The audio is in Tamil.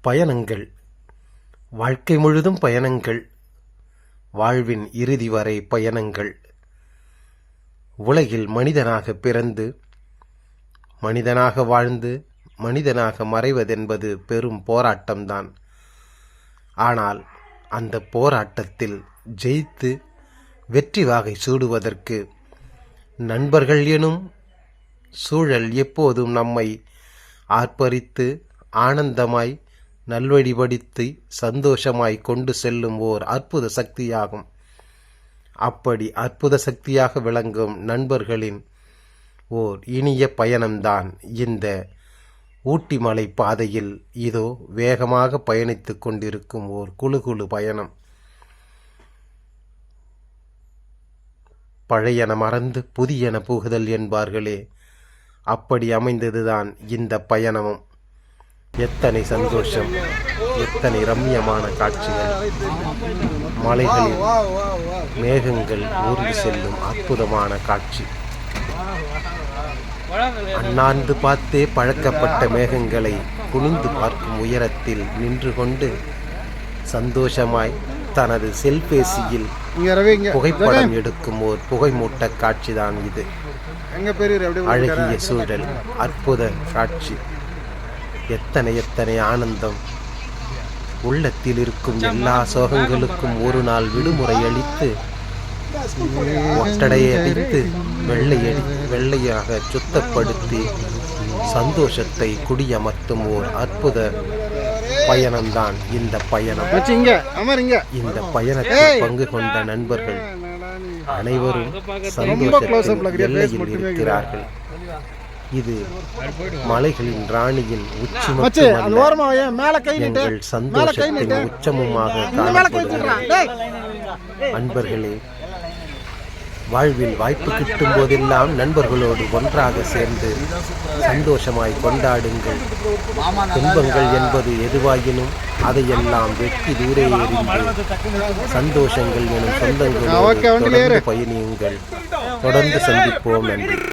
பயணங்கள். வாழ்க்கை முழுதும் பயணங்கள். வாழ்வின் இறுதி வரை பயணங்கள். உலகில் மனிதனாக பிறந்து மனிதனாக வாழ்ந்து மனிதனாக மறைவதென்பது பெரும் போராட்டம்தான். ஆனால் அந்த போராட்டத்தில் ஜெயித்து வெற்றி வாகை சூடுவதற்கு நண்பர்கள் எனும் சூழல் எப்போதும் நம்மை ஆர்ப்பரித்து ஆனந்தமாய் நல்வழிபடுத்தி சந்தோஷமாய் கொண்டு செல்லும் ஓர் அற்புத சக்தியாகும். அப்படி அற்புத சக்தியாக விளங்கும் நண்பர்களின் ஓர் இனிய பயணம்தான் இந்த ஊட்டி மலை பாதையில் இதோ வேகமாக பயணித்துக் கொண்டிருக்கும் ஓர் குழு குழு பயணம். பழையன மறந்து புதியன புகுதல் என்பார்களே அப்படி அமைந்ததுதான் இந்த பயணமும். எத்தனை சந்தோஷம் எத்தனை ரம்யமான காட்சிகள். மலைகளில் மேகங்கள் ஊர்ந்து செல்லும் அற்புதமான காட்சி. அண்ணாந்து பார்த்தே பழக்கப்பட்ட மேகங்களை குனிந்து பார்க்கும் உயரத்தில் நின்று கொண்டு சந்தோஷமாய் தனது செல்பேசியில் புகைப்படம் எடுக்கும் ஓர் புகைமூட்ட காட்சிதான் இது. அழகிய சூழல் அற்புத காட்சி. எத்தனை எத்தனை ஆனந்தம். உள்ளத்தில் இருக்கும் எல்லா சோகங்களுக்கும் ஒரு நாள் விடுமுறை அளித்து ஒட்டடை அடித்து வெள்ளை அடி வெள்ளையாக சுத்தப்படுத்தி சந்தோஷத்தை குடியமர்த்தும் ஓர் அற்புத பயணம்தான் இந்த பயணம். இந்த பயணத்தில் பங்கு கொண்ட நண்பர்கள் அனைவரும் சந்தோஷத்தின் எல்லையில் இருக்கிறார்கள். இது மலைகளின் ராணியின் உச்சி மச்சி அந்த மட்டுமல்ல ஓரமா வை, மேல கை நீட்டு எங்கள் சந்தோஷத்தின் உச்சமுமாக அன்பர்களே வாழ்வில் வாய்ப்பு கிட்டும் போதெல்லாம் நண்பர்களோடு ஒன்றாக சேர்ந்து சந்தோஷமாய் கொண்டாடுங்கள். துன்பங்கள் என்பது எதுவாயினும் அதையெல்லாம் வெட்டி தூரே எறிந்து சந்தோஷங்கள் எனும் சொந்தங்களோடு பயணியுங்கள். தொடர்ந்து சந்திப்போம். நன்றி.